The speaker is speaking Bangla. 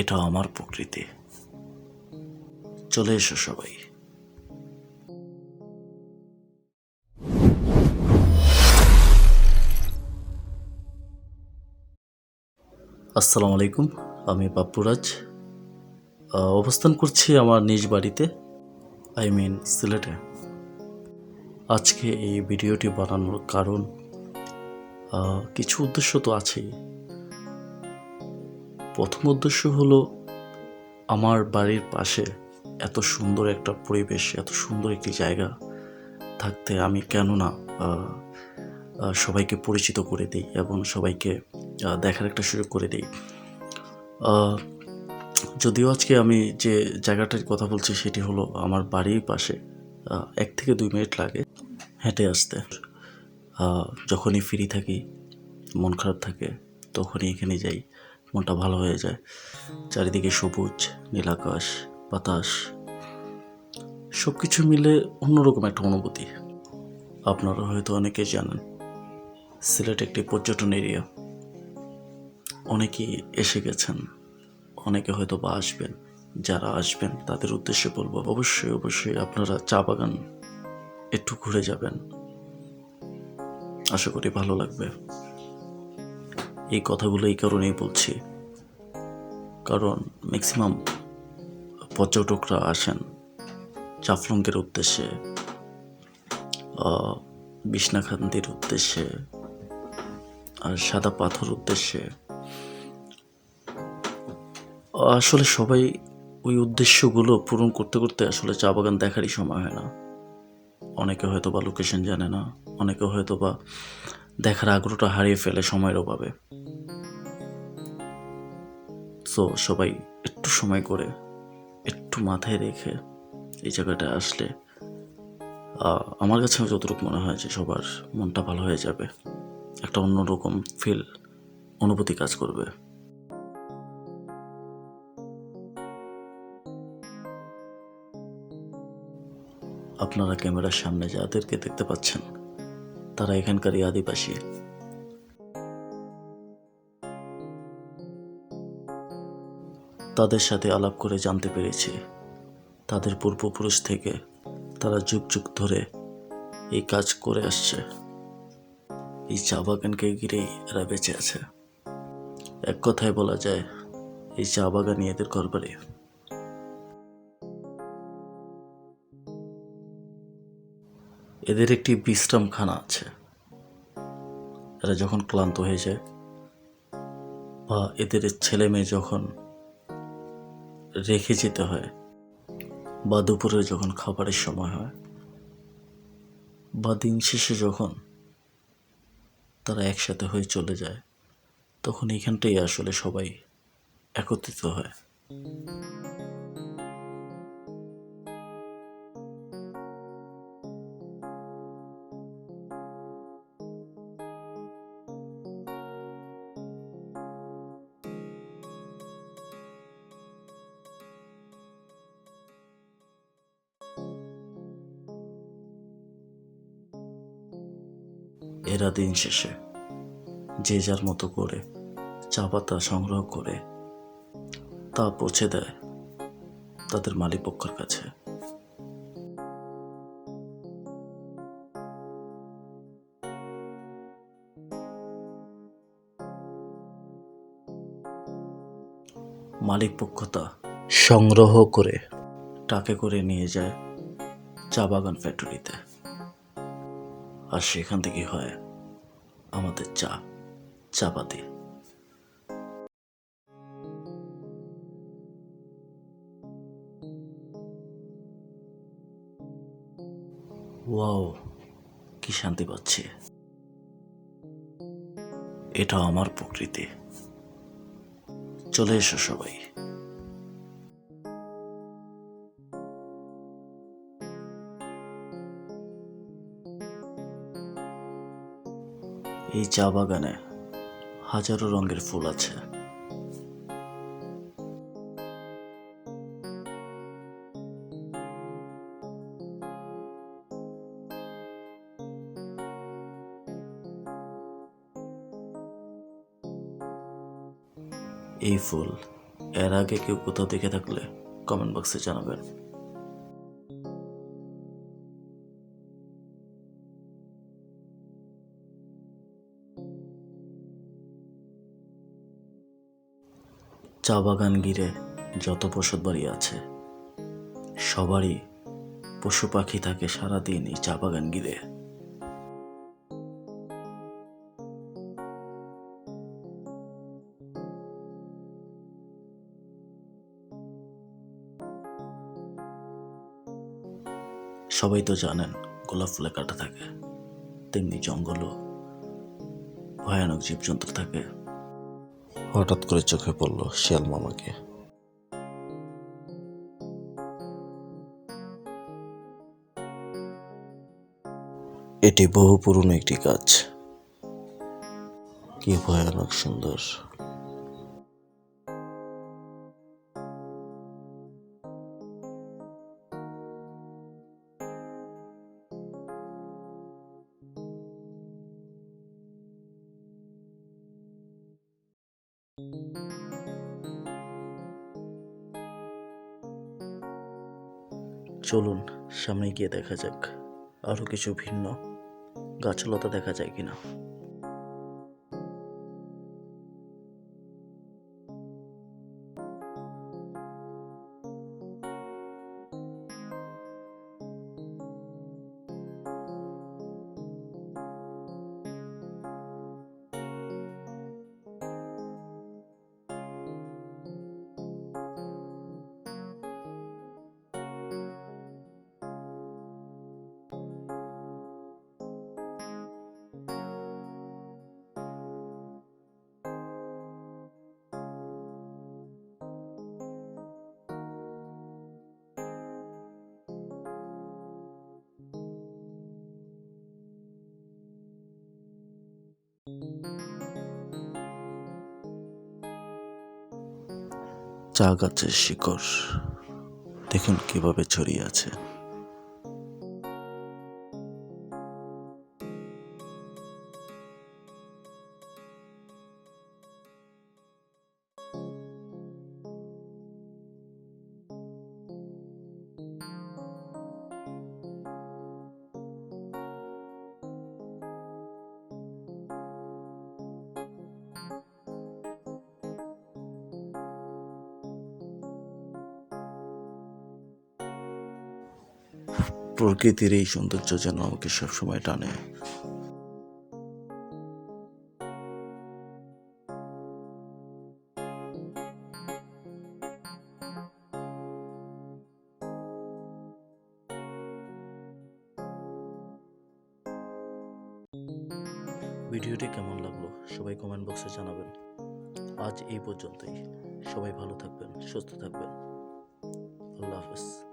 এটা আমার প্রকৃতি। চলে এসো সবাই। আসসালামু আলাইকুম, আমি বাপ্পুরাজ অবস্থান করছি আমার নিজ বাড়িতে, আই মিন সিলেটে। আজকে এই ভিডিওটি বানানোর কারণ কিছু উদ্দেশ্য তো আছেই। প্রথম উদ্দেশ্য হলো, আমার বাড়ির পাশে এত সুন্দর একটা পরিবেশ, এত সুন্দর একটি জায়গা থাকতে আমি কেন না সবাইকে পরিচিত করে দিই এবং সবাইকে দেখার একটা সুযোগ করে দিই। যদিও আজকে আমি যে জায়গাটার কথা বলছি সেটি হলো আমার বাড়ির পাশে এক থেকে দুই মিনিট লাগে হেঁটে আসতে। যখনই ফ্রি থাকি, মন খারাপ থাকে, তখনই এখানে যাই। মনটা ভালো হয়ে যায়। চারিদিকে সবুজ নীল আকাশ বাতাস। সব কিছু মিলে অন্যরকম একটা অনুভূতি। আপনারা হয়তো অনেকে জানেন, সিলেট একটি পর্যটন এরিয়া। অনেকেই এসে গেছেন, অনেকে হয়তো বা আসবেন। যারা আসবেন, তাদের উদ্দেশ্যে বলব, অবশ্যই অবশ্যই আপনারা চা বাগান একটু ঘুরে যাবেন। আশা করি ভালো লাগবে। এই কথাগুলো এই কারণেই বলছি। কারণ ম্যাক্সিমাম পর্যটকরা আসেন জাফলংয়ের উদ্দেশ্যে বিষ্ণাখান্তির উদ্দেশ্যে, আর সাদা পাথর উদ্দেশ্যে। আসলে সবাই ওই উদ্দেশ্যগুলো পূরণ করতে করতে আসলে চা বাগান দেখারই সময় হয় না। অনেকে হয়তো বা লোকেশন জানে না, অনেকে হয়তো বা দেখার আগ্রহটা হারিয়ে ফেলে সময়ের অভাবে। সো সবাই একটু সময় করে, একটু মাথায় রেখে এই জায়গাটা আসলে আমার কাছে যতটুকু মনে হয় যে সবার মনটা ভালো হয়ে যাবে। একটা অন্যরকম ফিল অনুভূতি কাজ করবে। আপনারা ক্যামেরার সামনে যাদেরকে দেখতে পাচ্ছেন তারা এখানকারই আদিবাসী। তাদের সাথে আলাপ করে জানতে পেরেছি। তাদের পূর্বপুরুষ থেকে তারা যুগ যুগ ধরে এই কাজ করে আসছে। এই চা বাগানকে ঘিরেই এরা বেঁচে আছে। এক কথায় বলা যায়, এই চা বাগানই এদের ঘরবাড়ি। এদের একটি বিশ্রামখানা আছে। এরা যখন ক্লান্ত হয়ে যায় বা এদের ছেলে মেয়ে যখন রেখে যেতে হয় বা দুপুরে যখন খাবারের সময় হয় বা দিন শেষে যখন তারা একসাথে হয়ে চলে যায়, তখন এখানটাই আসলে সবাই একত্রিত হয়। এরা দিন শেষে। যে যার মতো করে চা পাতা সংগ্রহ করে তা পৌঁছে দেয় তাদের মালিকপক্ষের কাছে। মালিকপক্ষ তা সংগ্রহ করে টাকে করে নিয়ে যায় চা বাগান ফ্যাক্টরিতে আর সেখান থেকে হয় আমাদের চা চাপাতি ওয়াও কি শান্তি পাচ্ছি। এটা আমার প্রকৃতি। চলে এসো সবাই। এই চা বাগানে হাজারো রঙের ফুল আছে। এই ফুল এর আগে কেউ কোথাও দেখে থাকলে কমেন্ট বক্সে জানাবেন। চা বাগান ঘিরে যত বসত বাড়ি আছে, সবারই পশু পাখি থাকে সারাদিন এই চা বাগান ঘিরে। সবাই তো জানেন, গোলাপ ফুলে কাটা থাকে, তেমনি জঙ্গলও ভয়ানক জীবজন্তু থাকে। হঠাৎ করে চোখে পড়ল শিয়াল মামাকে। এটি বহু পুরনো একটি গাছ। কি ভয়ানক সুন্দর। চলুন সামনে গিয়ে দেখা যাক আরও কিছু ভিন্ন গাছলতা দেখা যায় কিনা। চা গাছের শিকড়। দেখুন কীভাবে ছড়িয়ে আছে। প্রকৃতির এই সৌন্দর্য যেন আমাকে সবসময় টানে। ভিডিওটি কেমন লাগল সবাই কমেন্ট বক্সে জানাবেন। আজ এই পর্যন্তই। সবাই ভালো থাকবেন, সুস্থ থাকবেন। আল্লাহ হাফেজ।